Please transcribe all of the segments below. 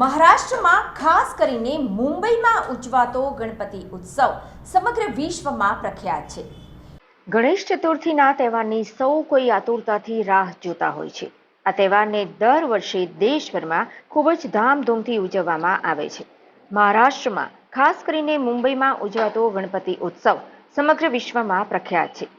મહારાષ્ટ્રમાં ખાસ કરીને મુંબઈમાં ઉજવાતો ગણપતિ ઉત્સવ સમગ્ર વિશ્વમાં પ્રખ્યાત છે. ગણેશ ચતુર્થીના તહેવારની સૌ કોઈ આતુરતાથી રાહ જોતા હોય છે. આ તહેવારને દર વર્ષે દેશભરમાં ખૂબ જ ધામધૂમથી ઉજવવામાં આવે છે. મહારાષ્ટ્રમાં ખાસ કરીને મુંબઈમાં ઉજવાતો ગણપતિ ઉત્સવ સમગ્ર વિશ્વમાં પ્રખ્યાત છે.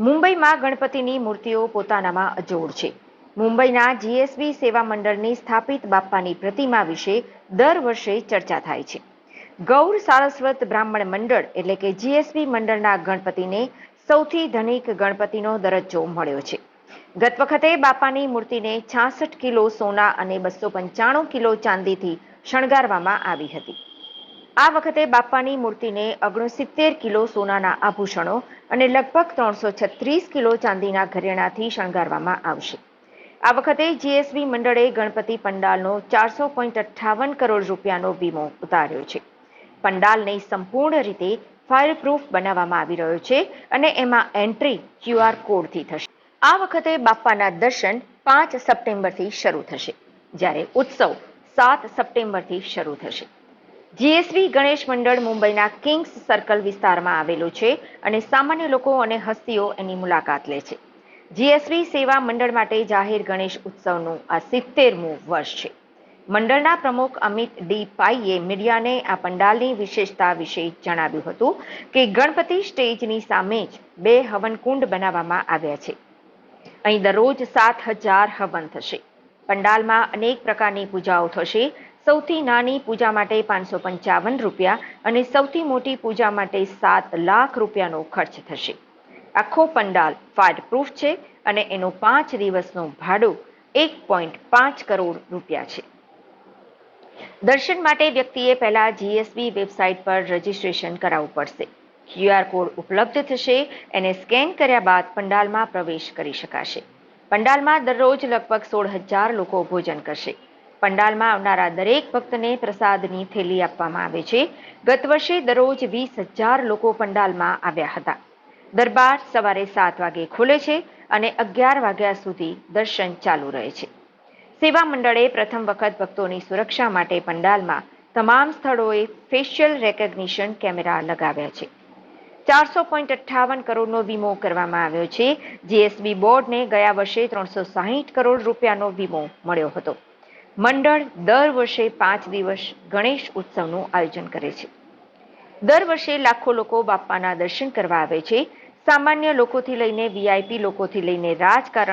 મુંબઈમાં ગણપતિની મૂર્તિઓ પોતાનામાં અજોડ છે. મુંબઈના જીએસબી સેવા મંડળની સ્થાપિત બાપ્પાની પ્રતિમા વિશે દર વર્ષે ચર્ચા થાય છે. ગૌર સારસ્વત બ્રાહ્મણ મંડળ એટલે કે જીએસબી મંડળના ગણપતિને સૌથી ધનિક ગણપતિનો દરજ્જો મળ્યો છે. ગત વખતે બાપાની મૂર્તિને છાસઠ કિલો સોના અને બસો પંચાણું કિલો ચાંદીથી શણગારવામાં આવી હતી. આ વખતે બાપાની મૂર્તિને ઓગણસિત્તેર કિલો સોનાના આભૂષણો અને લગભગ ત્રણસો છત્રીસ કિલો ચાંદીના ઘરેણાથી શણગારવામાં આવશે. આ વખતે જીએસબી મંડળે ગણપતિ પંડાલનો ચારસો પોઈન્ટ અઠ્ઠાવન કરોડ રૂપિયાનો વીમો ઉતાર્યો છે. પંડાલને સંપૂર્ણ રીતે ફાયર પ્રૂફ બનાવવામાં આવી રહ્યો છે અને એમાં એન્ટ્રી ક્યુઆર કોડથી થશે. આ વખતે બાપ્પાના દર્શન પાંચ સપ્ટેમ્બરથી શરૂ થશે, જ્યારે ઉત્સવ સાત સપ્ટેમ્બરથી શરૂ થશે. જીએસવી ગણેશ મંડળ મુંબઈના કિંગ્સ સર્કલ વિસ્તારમાં આવેલું છે અને સામાન્ય લોકો અને હસ્તીઓ એની મુલાકાત લે છે. જીએસવી સેવા મંડળ માટે જાહેર ગણેશ ઉત્સવનું આ સિત્તેરમું વર્ષ છે. મંડળના પ્રમુખ અમિત ડી પાઈએ મીડિયાને આ પંડાલની વિશેષતા વિશે જણાવ્યું હતું કે ગણપતિ સ્ટેજની સામે જ બે હવનકુંડ બનાવવામાં આવ્યા છે. અહીં દરરોજ સાત હજાર હવન થશે. પંડાલમાં અનેક પ્રકારની પૂજાઓ થશે. સૌથી નાની પૂજા માટે પાંચસો પંચાવન રૂપિયા અને સૌથી મોટી પૂજા માટે સાત લાખ રૂપિયાનો ખર્ચ થશે. આખો પંડાલ ફાયરપ્રૂફ છે અને એનું પાંચ દિવસનું ભાડું એક પોઈન્ટ પાંચ કરોડ રૂપિયા છે. દર્શન માટે વ્યક્તિએ પહેલા જીએસબી વેબસાઇટ પર રજીસ્ટ્રેશન કરાવવું પડશે. ક્યુઆર કોડ ઉપલબ્ધ થશે, એને સ્કેન કર્યા બાદ પંડાલમાં પ્રવેશ કરી શકાશે. પંડાલમાં દરરોજ લગભગ સોળ હજાર લોકો ભોજન કરશે. પંડાલમાં આવનારા દરેક ભક્તને પ્રસાદની થેલી આપવામાં આવે છે. ગત વર્ષે દરરોજ વીસ હજાર લોકો પંડાલમાં આવ્યા હતા. દરબાર સવારે સાત વાગે ખુલે છે અને અગિયાર વાગ્યા સુધી દર્શન ચાલુ રહે છે. સેવા મંડળે પ્રથમ વખત ભક્તોની સુરક્ષા માટે પંડાલમાં તમામ સ્થળોએ ફેશિયલ રેકગ્નિશન કેમેરા લગાવ્યા છે. ચારસો પોઈન્ટ અઠ્ઠાવન કરોડનો વીમો કરવામાં આવ્યો છે. જીએસબી બોર્ડને ગયા વર્ષે ત્રણસો સાહીઠ કરોડ રૂપિયાનો વીમો મળ્યો હતો. મંડળ દર વર્ષે પાંચ દિવસ ગણેશ ઉત્સવનું આયોજન કરે છે. દર વર્ષે લાખો લોકો બાપાના દર્શન કરવા આવે છે. સામાન્ય લોકોથી લઈને વીઆઈપી લોકોથી લઈને રાજકારણ